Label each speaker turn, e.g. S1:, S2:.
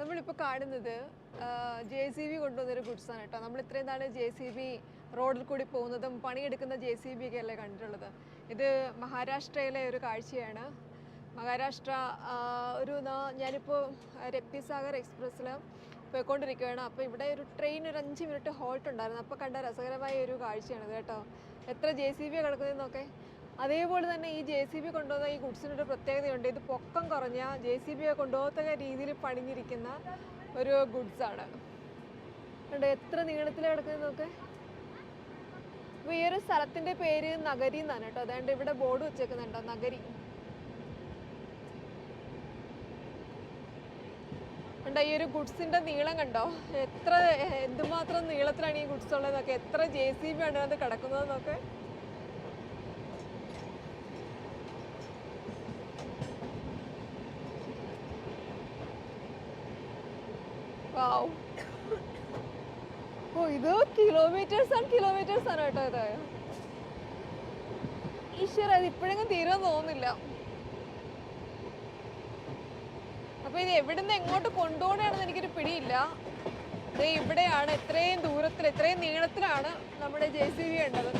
S1: നമ്മളിപ്പോൾ കാണുന്നത് J C B കൊണ്ടുവന്നൊരു ഗുഡ്സാണ് കേട്ടോ നമ്മൾ ഇത്രയും നാൾ ജെ സി ബി റോഡിൽ കൂടി പോകുന്നതും പണിയെടുക്കുന്ന ജെ സി ബി ഒക്കെ അല്ലേ കണ്ടിട്ടുള്ളത്? ഇത് മഹാരാഷ്ട്രയിലെ ഒരു കാഴ്ചയാണ്. മഹാരാഷ്ട്ര ഒരു ഞാനിപ്പോൾ രപ്തിസാഗർ എക്സ്പ്രസ്സിൽ പോയിക്കൊണ്ടിരിക്കുകയാണ്. അപ്പോൾ ഇവിടെ ഒരു ട്രെയിൻ ഒരു അഞ്ച് മിനിറ്റ് ഹോൾട്ട് ഉണ്ടായിരുന്നു. അപ്പോൾ കണ്ട രസകരമായ ഒരു കാഴ്ചയാണിത് കേട്ടോ. എത്ര ജെ സി ബി കിടക്കുന്നതെന്നൊക്കെ? അതേപോലെ തന്നെ ഈ ജെ സി ബി കൊണ്ടുവന്ന ഈ ഗുഡ്സിനൊരു പ്രത്യേകതയുണ്ട്. ഇത് പൊക്കം കുറഞ്ഞ ജെ സി ബിയെ കൊണ്ടുപോകത്തക്ക രീതിയിൽ പണിഞ്ഞിരിക്കുന്ന ഒരു ഗുഡ്സാണ്. കണ്ടോ എത്ര നീളത്തിൽ കിടക്കുന്നത് നോക്ക്. അപ്പോൾ ഈ ഒരു സ്ഥലത്തിന്റെ പേര് നഗരി എന്നാണ് കേട്ടോ. അതുകൊണ്ട് ഇവിടെ ബോർഡ് വെച്ചേക്കുന്നുണ്ടോ? നഗരി. കണ്ടോ ഈ ഒരു ഗുഡ്സിന്റെ നീളം കണ്ടോ? എത്ര എന്തുമാത്രം നീളത്തിലാണ് ഈ ഗുഡ്സ് ഉള്ളതെന്നൊക്കെ. എത്ര ജെ സി ബി ആണ് അത് കിടക്കുന്നതെന്നൊക്കെ ഓ ഇത് കിലോമീറ്റേഴ്സ് ആൻഡ് കിലോമീറ്റേഴ്സ് ആണ് കേട്ടോ ഇത്. ഈശ്വര ഇത് ഇപ്പോഴെങ്കിലും തീരാൻ തോന്നുന്നില്ല. അപ്പൊ ഇത് എവിടുന്ന് എങ്ങോട്ട് കൊണ്ടുപോകണമെന്ന് എനിക്കൊരു പിടിയില്ല. ഇവിടെയാണ് ഇത്രയും ദൂരത്തിൽ ഇത്രയും നീളത്തിലാണ് നമ്മുടെ ജെ സി ബി ഉണ്ടത്